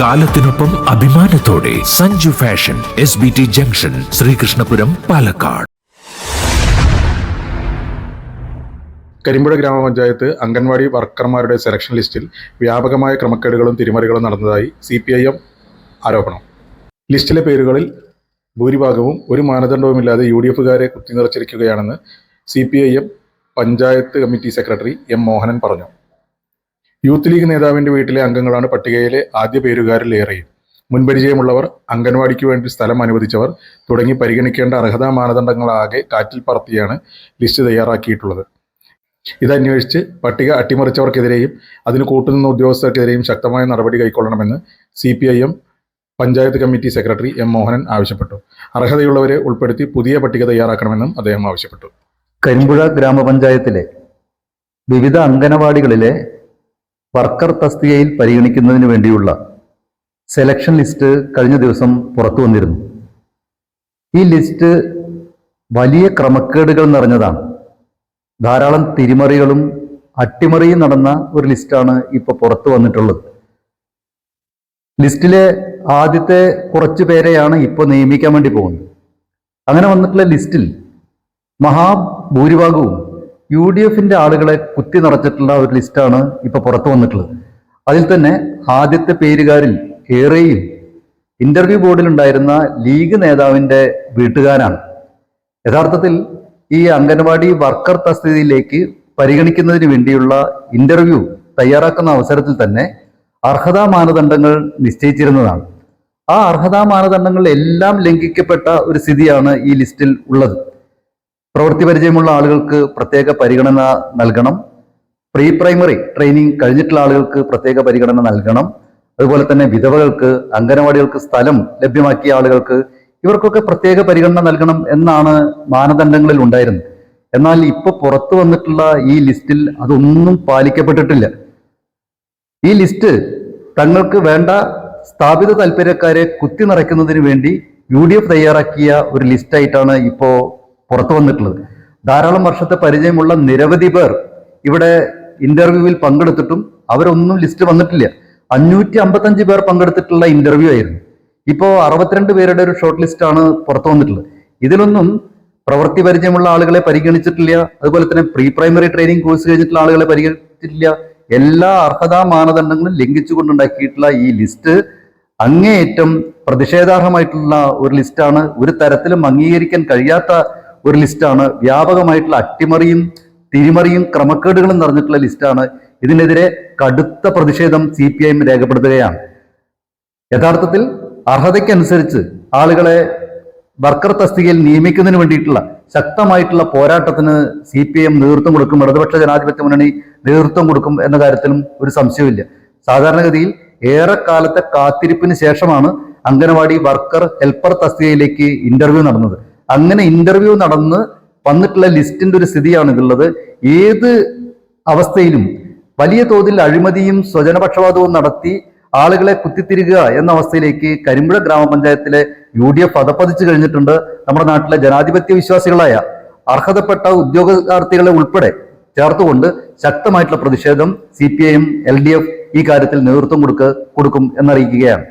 കാലത്തിനൊപ്പം അഭിമാനത്തോടെ Sanju fashion S B T junction Sreekrishnapuram Palakkad. Karimpuzha ഗ്രാമപഞ്ചായത്ത് anganwadi വർക്കർമാരുടെ selection ലിസ്റ്റിൽ വ്യാപകമായ ക്രമക്കേടുകളും തിരിമറികളും നടന്നതായി സി പി ഐ എം ആരോപണം. ലിസ്റ്റിലെ പേരുകളിൽ ഭൂരിഭാഗവും ഒരു മാനദണ്ഡവുമില്ലാതെ യു ഡി എഫുകാരെ കുത്തിനിറച്ചിരിക്കുകയാണെന്ന് C P I M panchayat committee secretary M Mohanan പറഞ്ഞു. യൂത്ത് ലീഗ് നേതാവിന്റെ വീട്ടിലെ അംഗങ്ങളാണ് പട്ടികയിലെ ആദ്യ പേരുകാരിൽ ഏറെയും. മുൻപരിചയമുള്ളവർ അംഗൻവാടിക്ക് വേണ്ടി സ്ഥലം അനുവദിച്ചവർ തുടങ്ങി പരിഗണിക്കേണ്ട അർഹതാ മാനദണ്ഡങ്ങളാകെ കാറ്റിൽ പറത്തിയാണ് ലിസ്റ്റ് തയ്യാറാക്കിയിട്ടുള്ളത്. ഇതന്വേഷിച്ച് പട്ടിക അട്ടിമറിച്ചവർക്കെതിരെയും അതിന് കൂട്ടുനിന്ന ഉദ്യോഗസ്ഥർക്കെതിരെയും ശക്തമായ നടപടി കൈക്കൊള്ളണമെന്ന് C P I M panchayat committee secretary M Mohanan ആവശ്യപ്പെട്ടു. അർഹതയുള്ളവരെ ഉൾപ്പെടുത്തി പുതിയ പട്ടിക തയ്യാറാക്കണമെന്നും അദ്ദേഹം ആവശ്യപ്പെട്ടു. കരിമ്പുഴ ഗ്രാമപഞ്ചായത്തിലെ വിവിധ അംഗനവാടികളിലെ വർക്കർ തസ്തികയിൽ പരിഗണിക്കുന്നതിന് വേണ്ടിയുള്ള സെലക്ഷൻ ലിസ്റ്റ് കഴിഞ്ഞ ദിവസം പുറത്തു വന്നിരുന്നു. ഈ ലിസ്റ്റ് വലിയ ക്രമക്കേടുകൾ നിറഞ്ഞതാണ്. ധാരാളം തിരിമറികളും അട്ടിമറിയും നടന്ന ഒരു ലിസ്റ്റാണ് ഇപ്പോൾ പുറത്തു വന്നിട്ടുള്ളത്. ലിസ്റ്റിലെ ആദ്യത്തെ കുറച്ച് പേരെയാണ് ഇപ്പോൾ നിയമിക്കാൻ വേണ്ടി പോകുന്നത്. അങ്ങനെ വന്നിട്ടുള്ള ലിസ്റ്റിൽ മഹാഭൂരിഭാഗവും യു ഡി എഫിന്റെ ആളുകളെ കുത്തി നിറച്ചിട്ടുള്ള ഒരു ലിസ്റ്റാണ് ഇപ്പൊ പുറത്തു വന്നിട്ടുള്ളത്. അതിൽ തന്നെ ആദ്യത്തെ പേരുകാരിൽ ഏറെയും ഇന്റർവ്യൂ ബോർഡിൽ ഉണ്ടായിരുന്ന ലീഗ് നേതാവിന്റെ വീട്ടുകാരാണ്. യഥാർത്ഥത്തിൽ ഈ അംഗൻവാടി വർക്കർ തസ്തികയിലേക്ക് പരിഗണിക്കുന്നതിന് വേണ്ടിയുള്ള ഇന്റർവ്യൂ തയ്യാറാക്കുന്ന അവസരത്തിൽ തന്നെ അർഹതാ മാനദണ്ഡങ്ങൾ നിശ്ചയിച്ചിരുന്നതാണ്. ആ അർഹതാ മാനദണ്ഡങ്ങൾ എല്ലാം ലംഘിക്കപ്പെട്ട ഒരു സ്ഥിതിയാണ് ഈ ലിസ്റ്റിൽ ഉള്ളത്. പ്രവൃത്തി പരിചയമുള്ള ആളുകൾക്ക് പ്രത്യേക പരിഗണന നൽകണം. പ്രീ പ്രൈമറി ട്രെയിനിങ് കഴിഞ്ഞിട്ടുള്ള ആളുകൾക്ക് പ്രത്യേക പരിഗണന നൽകണം. അതുപോലെ തന്നെ വിധവകൾക്ക് അംഗനവാടികൾക്ക് സ്ഥലം ലഭ്യമാക്കിയ ആളുകൾക്ക് ഇവർക്കൊക്കെ പ്രത്യേക പരിഗണന നൽകണം എന്നാണ് മാനദണ്ഡങ്ങളിൽ ഉണ്ടായിരുന്നത്. എന്നാൽ ഇപ്പൊ പുറത്തു വന്നിട്ടുള്ള ഈ ലിസ്റ്റിൽ അതൊന്നും പാലിക്കപ്പെട്ടിട്ടില്ല. ഈ ലിസ്റ്റ് തങ്ങൾക്ക് വേണ്ട സ്ഥാപിത താല്പര്യക്കാരെ കുത്തി നിറയ്ക്കുന്നതിന് വേണ്ടി യു ഡി എഫ് തയ്യാറാക്കിയ ഒരു ലിസ്റ്റായിട്ടാണ് ഇപ്പോ പുറത്തു വന്നിട്ടുള്ളത്. ധാരാളം വർഷത്തെ പരിചയമുള്ള നിരവധി പേർ ഇവിടെ ഇന്റർവ്യൂവിൽ പങ്കെടുത്തിട്ടും അവരൊന്നും ലിസ്റ്റ് വന്നിട്ടില്ല. അഞ്ഞൂറ്റി അമ്പത്തഞ്ച് പേർ പങ്കെടുത്തിട്ടുള്ള ഇന്റർവ്യൂ ആയിരുന്നു. ഇപ്പോൾ അറുപത്തിരണ്ട് പേരുടെ ഒരു ഷോർട്ട് ലിസ്റ്റ് ആണ് പുറത്തു വന്നിട്ടുള്ളത്. ഇതിലൊന്നും പ്രവൃത്തി പരിചയമുള്ള ആളുകളെ പരിഗണിച്ചിട്ടില്ല. അതുപോലെ തന്നെ പ്രീ പ്രൈമറി ട്രെയിനിങ് കോഴ്സ് കഴിഞ്ഞിട്ടുള്ള ആളുകളെ പരിഗണിച്ചിട്ടില്ല. എല്ലാ അർഹതാ മാനദണ്ഡങ്ങളും ലംഘിച്ചുകൊണ്ടുണ്ടാക്കിയിട്ടുള്ള ഈ ലിസ്റ്റ് അങ്ങേയറ്റം പ്രതിഷേധാർഹമായിട്ടുള്ള ഒരു ലിസ്റ്റാണ് ഒരു തരത്തിലും അംഗീകരിക്കാൻ കഴിയാത്ത ഒരു ലിസ്റ്റാണ്. വ്യാപകമായിട്ടുള്ള അട്ടിമറിയും തിരിമറിയും ക്രമക്കേടുകളും നിറഞ്ഞിട്ടുള്ള ലിസ്റ്റാണ്. ഇതിനെതിരെ കടുത്ത പ്രതിഷേധം സി പി ഐ എം രേഖപ്പെടുത്തുകയാണ്. യഥാർത്ഥത്തിൽ അർഹതയ്ക്കനുസരിച്ച് ആളുകളെ വർക്കർ തസ്തികയിൽ നിയമിക്കുന്നതിന് വേണ്ടിയിട്ടുള്ള ശക്തമായിട്ടുള്ള പോരാട്ടത്തിന് സി പി എം നേതൃത്വം കൊടുക്കും. ഇടതുപക്ഷ ജനാധിപത്യ മുന്നണി നേതൃത്വം കൊടുക്കും എന്ന കാര്യത്തിലും ഒരു സംശയമില്ല സാധാരണഗതിയിൽ ഏറെക്കാലത്തെ കാത്തിരിപ്പിന് ശേഷമാണ് അംഗനവാടി വർക്കർ ഹെൽപ്പർ തസ്തികയിലേക്ക് ഇന്റർവ്യൂ നടന്നത്. അങ്ങനെ ഇന്റർവ്യൂ നടന്ന് വന്നിട്ടുള്ള ലിസ്റ്റിന്റെ ഒരു സ്ഥിതിയാണ് ഇതുള്ളത്. ഏത് അവസ്ഥയിലും വലിയ തോതിൽ അഴിമതിയും സ്വജനപക്ഷപാതവും നടത്തി ആളുകളെ കുത്തിത്തിരിക്കുക എന്ന അവസ്ഥയിലേക്ക് കരിമ്പുഴ ഗ്രാമപഞ്ചായത്തിലെ യു ഡി എഫ് അതപ്പതിച്ചു കഴിഞ്ഞിട്ടുണ്ട്. നമ്മുടെ നാട്ടിലെ ജനാധിപത്യ വിശ്വാസികളായ അർഹതപ്പെട്ട ഉദ്യോഗാർത്ഥികളെ ഉൾപ്പെടെ ചേർത്തുകൊണ്ട് ശക്തമായിട്ടുള്ള പ്രതിഷേധം C P I M L D F ഈ കാര്യത്തിൽ നേതൃത്വം കൊടുക്ക കൊടുക്കും എന്നറിയിക്കുകയാണ്.